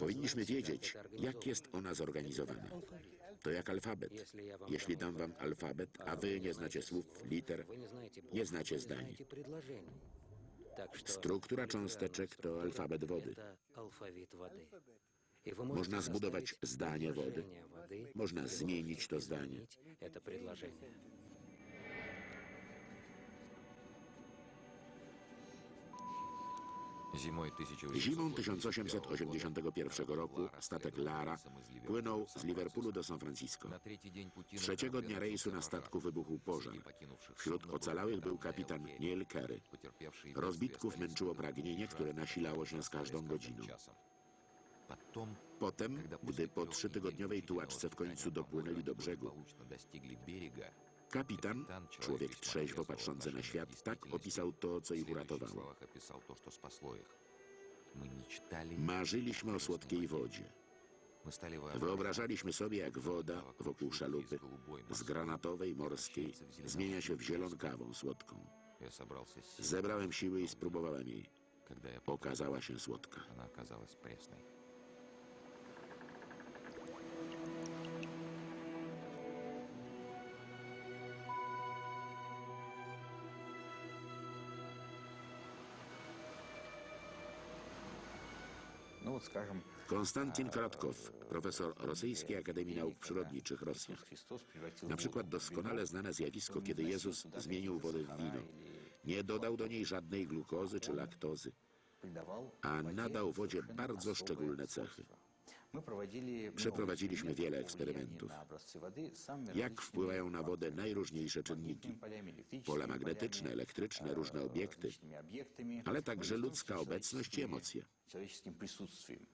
Powinniśmy wiedzieć, jak jest ona zorganizowana. To jak alfabet. Jeśli dam wam alfabet, a wy nie znacie słów, liter, nie znacie zdań. Struktura cząsteczek to alfabet wody. Można zbudować zdanie wody. Można zmienić to zdanie. Zimą 1881 roku statek Lara płynął z Liverpoolu do San Francisco. Trzeciego dnia rejsu na statku wybuchł pożar. Wśród ocalałych był kapitan Neil Carey. Rozbitków męczyło pragnienie, które nasilało się z każdą godziną. Potem, gdy po trzytygodniowej tułaczce w końcu dopłynęli do brzegu, kapitan, człowiek trzeźwo patrzący na świat, tak opisał to, co ich uratowało. Marzyliśmy o słodkiej wodzie. Wyobrażaliśmy sobie, jak woda wokół szalupy z granatowej morskiej zmienia się w zielonkawą słodką. Zebrałem siły i spróbowałem jej. Okazała się słodka. Konstantin Kratkow, profesor Rosyjskiej Akademii Nauk Przyrodniczych Rosji. Na przykład doskonale znane zjawisko, kiedy Jezus zmienił wodę w wino. Nie dodał do niej żadnej glukozy czy laktozy, a nadał wodzie bardzo szczególne cechy. Мы проводили много Przeprowadziliśmy экспериментов wiele по eksperymentów. влиянию на образцы воды самыми Jak различными wpływają na wodę факторами. najróżniejsze czynniki. Магнитными полями, электрическими Pola magnetyczne, полями, elektryczne, э, różne obiekty, различными объектами, ale także ну и, ludzka собственно, obecność i человеческими- emocje. человеческим присутствием.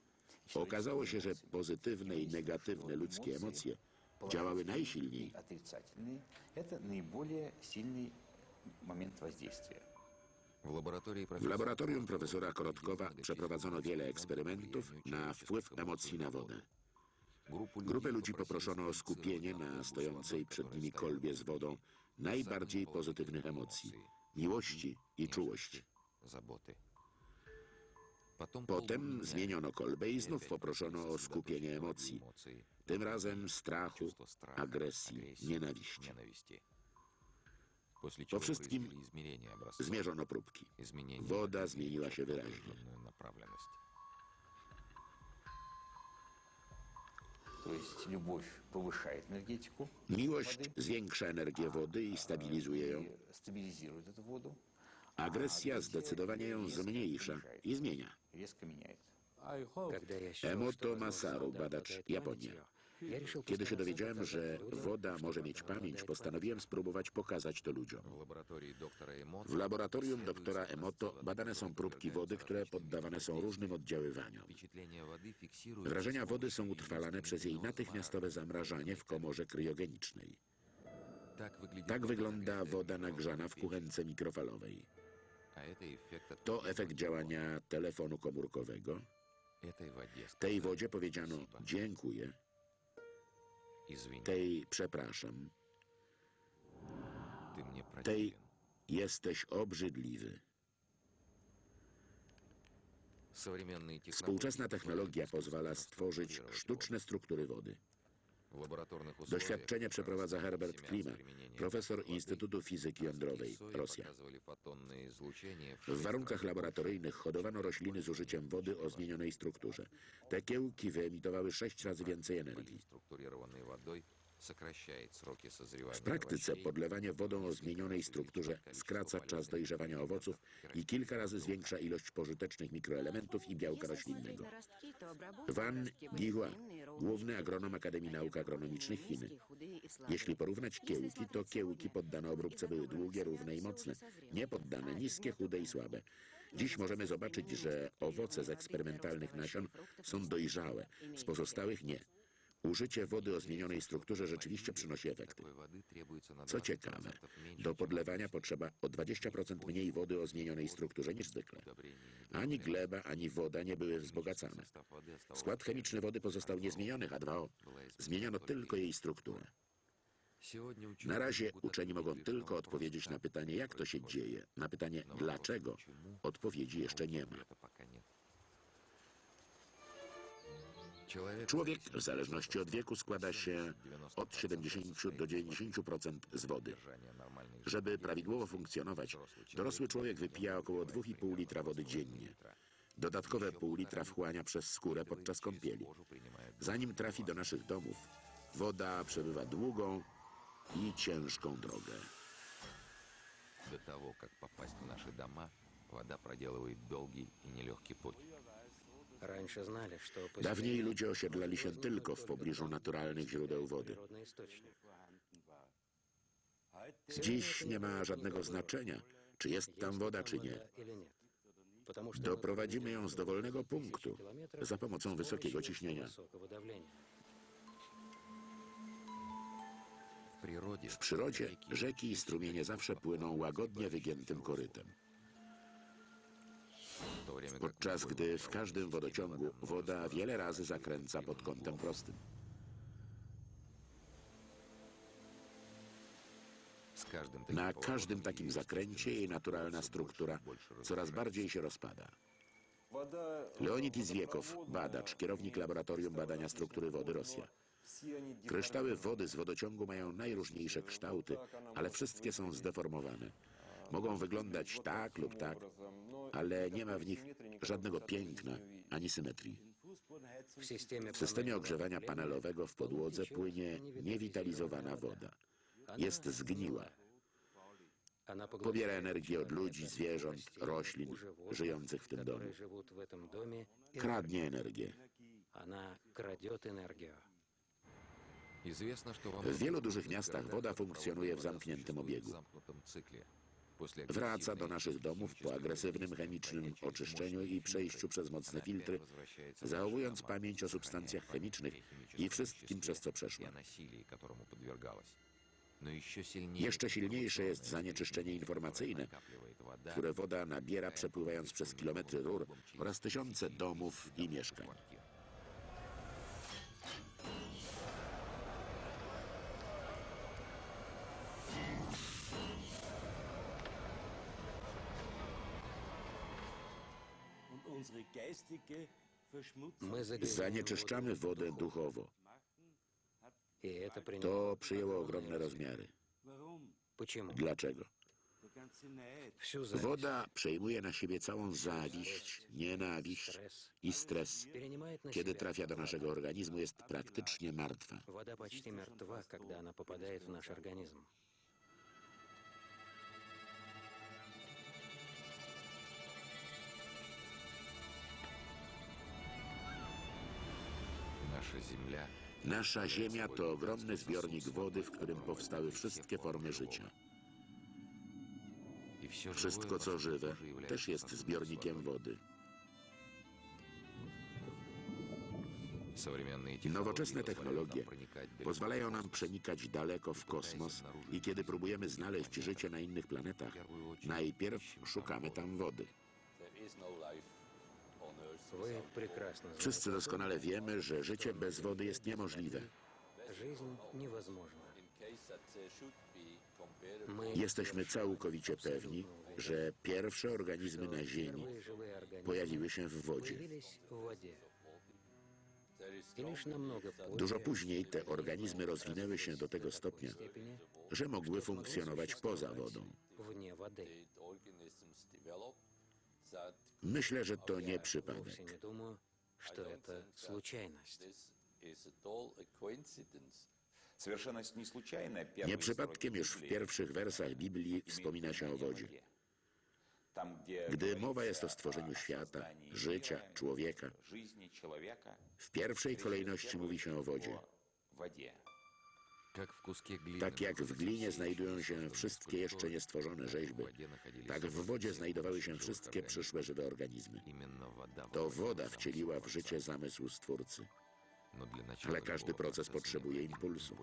Okazało się, że Человеческими pozytywne i emocjami. negatywne ludzkie Emocje emocje положительные działały najsilniej. и отрицательные – это наиболее сильный момент воздействия. W laboratorium profesora Korotkowa przeprowadzono wiele eksperymentów na wpływ emocji na wodę. Grupę ludzi poproszono o skupienie na stojącej przed nimi kolbie z wodą najbardziej pozytywnych emocji – miłości i czułości. Potem zmieniono kolbę i znów poproszono o skupienie emocji, tym razem strachu, agresji, nienawiści. Po wszystkim zmierzono próbki. Woda zmieniła się wyraźnie. Miłość zwiększa energię wody i stabilizuje ją. Agresja zdecydowanie ją zmniejsza i zmienia. Emoto Masaru, badacz Japonia. Kiedy się dowiedziałem, że woda może mieć pamięć, postanowiłem spróbować pokazać to ludziom. W laboratorium doktora Emoto badane są próbki wody, które poddawane są różnym oddziaływaniom. Wrażenia wody są utrwalane przez jej natychmiastowe zamrażanie w komorze kryogenicznej. Tak wygląda tak woda nagrzana w kuchence mikrofalowej. To efekt działania telefonu komórkowego. Tej wodzie powiedziano dziękuję tej przepraszam, tej jesteś obrzydliwy. Współczesna technologia pozwala stworzyć sztuczne struktury wody. Doświadczenie przeprowadza Herbert Klima, profesor Instytutu Fizyki Jądrowej, Rosja. W warunkach laboratoryjnych hodowano rośliny z użyciem wody o zmienionej strukturze. Te kiełki wyemitowały sześć razy więcej energii. W praktyce podlewanie wodą o zmienionej strukturze skraca czas dojrzewania owoców i kilka razy zwiększa ilość pożytecznych mikroelementów i białka roślinnego. Van Gihua, główny agronom Akademii Nauk Agronomicznych Chin. Jeśli porównać kiełki, to kiełki poddane obróbce były długie, równe i mocne, nie poddane niskie, chude i słabe. Dziś możemy zobaczyć, że owoce z eksperymentalnych nasion są dojrzałe, z pozostałych nie. Użycie wody o zmienionej strukturze rzeczywiście przynosi efekty. Co ciekawe, do podlewania potrzeba o 20% mniej wody o zmienionej strukturze niż zwykle. Ani gleba, ani woda nie były wzbogacane. Skład chemiczny wody pozostał niezmieniony, H2O. Zmieniono tylko jej strukturę. Na razie uczeni mogą tylko odpowiedzieć na pytanie, jak to się dzieje. Na pytanie dlaczego odpowiedzi jeszcze nie ma. Człowiek w zależności od wieku składa się od 70 do 90% z wody. Żeby prawidłowo funkcjonować, dorosły człowiek wypija około 2,5 litra wody dziennie. Dodatkowe pół litra wchłania przez skórę podczas kąpieli. Zanim trafi do naszych domów, woda przebywa długą i ciężką drogę. До того, как попасть в наши дома, вода проделывает долгий и нелегкий путь. Dawniej ludzie osiedlali się tylko w pobliżu naturalnych źródeł wody. Dziś nie ma żadnego znaczenia, czy jest tam woda, czy nie. Doprowadzimy ją z dowolnego punktu za pomocą wysokiego ciśnienia. W przyrodzie rzeki i strumienie zawsze płyną łagodnie wygiętym korytem podczas gdy w każdym wodociągu woda wiele razy zakręca pod kątem prostym. Na każdym takim zakręcie jej naturalna struktura coraz bardziej się rozpada. Leonid Izwiekow, badacz, kierownik Laboratorium Badania Struktury Wody Rosja. Kryształy wody z wodociągu mają najróżniejsze kształty, ale wszystkie są zdeformowane. Mogą wyglądać tak lub tak ale nie ma w nich żadnego piękna ani symetrii. W systemie ogrzewania panelowego w podłodze płynie niewitalizowana woda. Jest zgniła. Pobiera energię od ludzi, zwierząt, roślin żyjących w tym domu. Kradnie energię. W wielu dużych miastach woda funkcjonuje w zamkniętym obiegu. Wraca do naszych domów po agresywnym chemicznym oczyszczeniu i przejściu przez mocne filtry, zachowując pamięć o substancjach chemicznych i wszystkim, przez co przeszła. Jeszcze silniejsze jest zanieczyszczenie informacyjne, które woda nabiera przepływając przez kilometry rur oraz tysiące domów i mieszkań. квартир. und unsere geistige Verschmutzung Мы загрязняем Zanieczyszczamy воду wodę духом, duchowo. И это принимает To przyjęło огромные ogromne размеры. rozmiary. Warum? Почему? Dlaczego? Der ganze Neid, Всю зависть, Woda przejmuje na siebie całą zawiść, nienawiść стресс i stres. перенимает на Kiedy себя. trafia do naszego organizmu, jest praktycznie martwa. Вода почти мертва, когда она попадает в наш организм. Nasza Ziemia to ogromny zbiornik wody, w którym powstały wszystkie formy życia. Wszystko, co żywe, też jest zbiornikiem wody. Nowoczesne technologie pozwalają nam przenikać daleko w kosmos i kiedy próbujemy znaleźć życie na innych planetach, najpierw szukamy tam wody. Wszyscy doskonale wiemy, że życie bez wody jest niemożliwe. Jesteśmy całkowicie pewni, że pierwsze organizmy na Ziemi pojawiły się w wodzie. Dużo później te organizmy rozwinęły się do tego stopnia, że mogły funkcjonować poza wodą. вне воды. Myślę, że to nie Вовсе przypadek. не думаю, что это случайность. Совершенно не случайно первые Nie przypadkiem строки już w Библии pierwszych wersach Biblii wspomina się o wodzie. Там, где Gdy mowa говорится jest o stworzeniu о świata, создании życia, мира, człowieka, жизни человека, w pierwszej прежде kolejności всего mówi się o wodzie. Tak jak w glinie znajdują się wszystkie jeszcze niestworzone rzeźby, tak w wodzie znajdowały się wszystkie przyszłe żywe organizmy. To woda wcieliła w życie zamysł Stwórcy. Ale każdy proces potrzebuje impulsu.